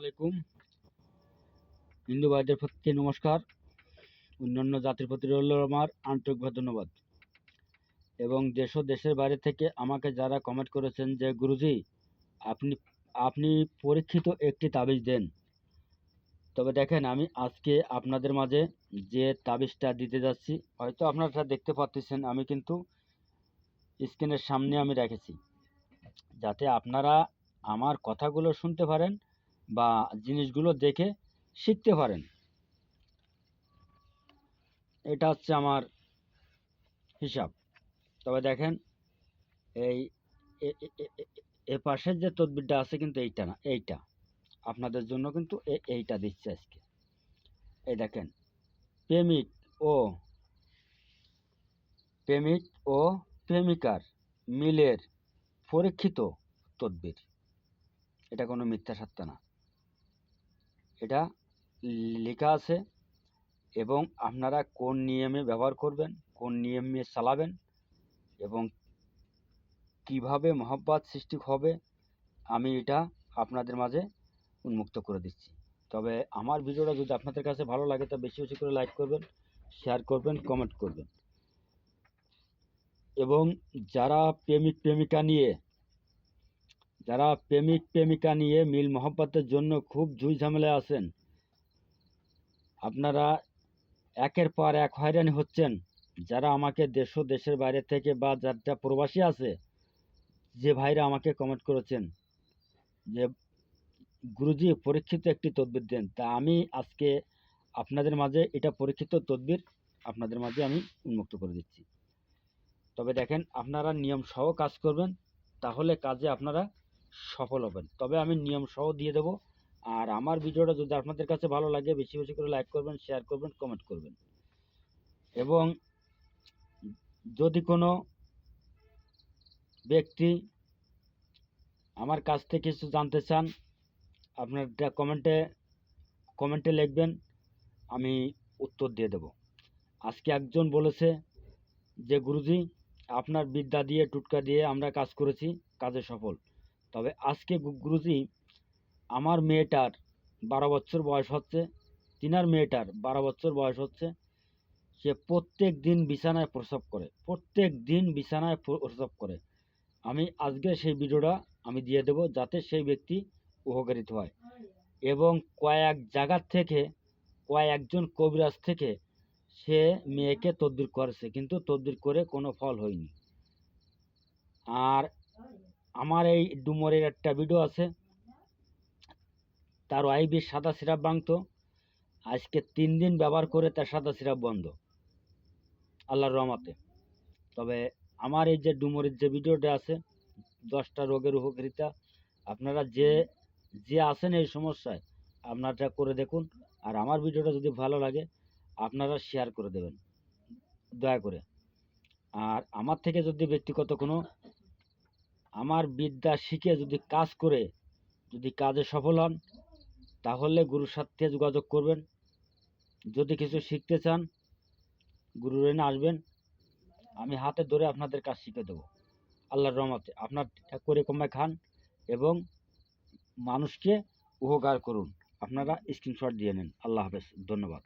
আলাইকুম হিন্দু ভাইদের প্রতি নমস্কার। অন্যান্য জাতির প্রতি রইল আমার আন্তরিকভাবে ধন্যবাদ। এবং দেশ ও দেশের বাইরে থেকে আমাকে যারা কমেন্ট করেছেন যে, গুরুজি, আপনি আপনি পরীক্ষিত একটি তাবিজ দেন। তবে দেখেন, আমি আজকে আপনাদের মাঝে যে তাবিজটা দিতে যাচ্ছি, হয়তো আপনারা দেখতে পাচ্ছেন আমি কিন্তু স্ক্রিনের সামনে আমি রেখেছি। যাতে আপনারা আমার কথাগুলো শুনতে পারেন বা জিনিসগুলো দেখে শিখতে পারেন। এটা হচ্ছে আমার হিসাব। তবে দেখেন, এই এ- পাশের যে তদবিরটা আছে কিন্তু এইটা না, এইটা। আপনাদের জন্য কিন্তু এইটা দিচ্ছে আজকে। এই দেখেন, প্রেমিক ও প্রেমিক ও প্রেমিকার মিলের পরীক্ষিত তদবির। এটা কোনো মিথ্যা সত্য না। এটা লেখা আছে এবং আপনারা কোন নিয়মে ব্যবহার করবেন, কোন নিয়মে চালাবেন এবং কীভাবে মহব্বত সৃষ্টি হবে, আমি এটা আপনাদের মাঝে উন্মুক্ত করে দিচ্ছি। তবে আমার ভিডিওটা যদি আপনাদের কাছে ভালো লাগে, তা বেশি বেশি করে লাইক করবেন শেয়ার করবেন কমেন্ট করবেন। এবং যারা প্রেমিক, প্রেমিকা নিয়ে যারা প্রেমিক প্রেমিকা নিয়ে মিল মহব্বতের জন্য খুব ঝুই ঝামেলায় আছেন, আপনারা একের পর এক হয়রানি হচ্ছেন। যারা আমাকে দেশ দেশের বাইরে থেকে বা যারা প্রবাসী আছে, যে ভাইরা আমাকে কমেন্ট করেছেন যে, গুরুজি, পরীক্ষিত একটি তদবির দেন। তা আমি আজকে আপনাদের মাঝে এটা পরীক্ষিত তদবির আপনাদের মাঝে আমি উন্মুক্ত করে দিচ্ছি। তবে দেখেন, আপনারা নিয়ম সহ কাজ করবেন, তাহলে কাজে আপনারা সফল হবেন। তবে আমি নিয়ম সহ দিয়ে দেবো। আর আমার ভিডিওটা যদি আপনাদের কাছে ভালো লাগে, বেশি বেশি করে লাইক করবেন, শেয়ার করবেন, কমেন্ট করবেন। এবং যদি কোনো ব্যক্তি আমার কাছ থেকে কিছু জানতে চান আপনার কমেন্টে কমেন্টে লিখবেন, আমি উত্তর দিয়ে দেব। আজকে একজন বলেছে যে, গুরুজি, আপনার বিদ্যা দিয়ে, টুটকা দিয়ে আমরা কাজ করেছি, কাজে সফল। তবে আজকে গুরুজি আমার মেয়েটার বারো বছর বয়স হচ্ছে, তিনার মেয়েটার বারো বছর বয়স হচ্ছে, সে প্রত্যেক দিন বিছানায় প্রসব করে, প্রত্যেক দিন বিছানায় প্রসব করে। আমি আজকে সেই ভিডিওটা আমি দিয়ে দেব যাতে সেই ব্যক্তি উপকারিত হয়। এবং কয়েক জায়গার থেকে, কয়েকজন কবিরাজ থেকে সে মেয়েকে তদবির করেছে, কিন্তু তদবির করে কোনো ফল হয়নি। আর আমার এই ডুমরের একটা ভিডিও আছে। তার ওয়াইফের সাদা সিরাপ ভাঙতো। আজকে তিন দিন ব্যবহার করে তার সাদা সিরাপ বন্ধ। আল্লাহর রহমতে। তবে আমার এই যে ডুমরের যে ভিডিওটা আছে, দশটা রোগের উপকারিতা, আপনারা যে যে আছেন এই সমস্যায় আপনারা করে দেখুন। আর আমার ভিডিওটা যদি ভালো লাগে, আপনারা শেয়ার করে দেবেন। দয়া করে। আর আমার থেকে যদি ব্যক্তিগত কোনো আমার বিদ্যা শিখে যদি কাজ করে, যদি কাজে সফল হন, তাহলে গুরুর সাথে যোগাযোগ করবেন। যদি কিছু শিখতে চান, গুরু রেনে আসবেন। আমি হাতে ধরে আপনাদের কাজ শিখে দেবো। আল্লাহর রহমতে আপনার করে কমে খান এবং মানুষকে উপকার করুন। আপনারা স্ক্রিনশট দিয়ে নেন। আল্লাহ হাফেজ। ধন্যবাদ।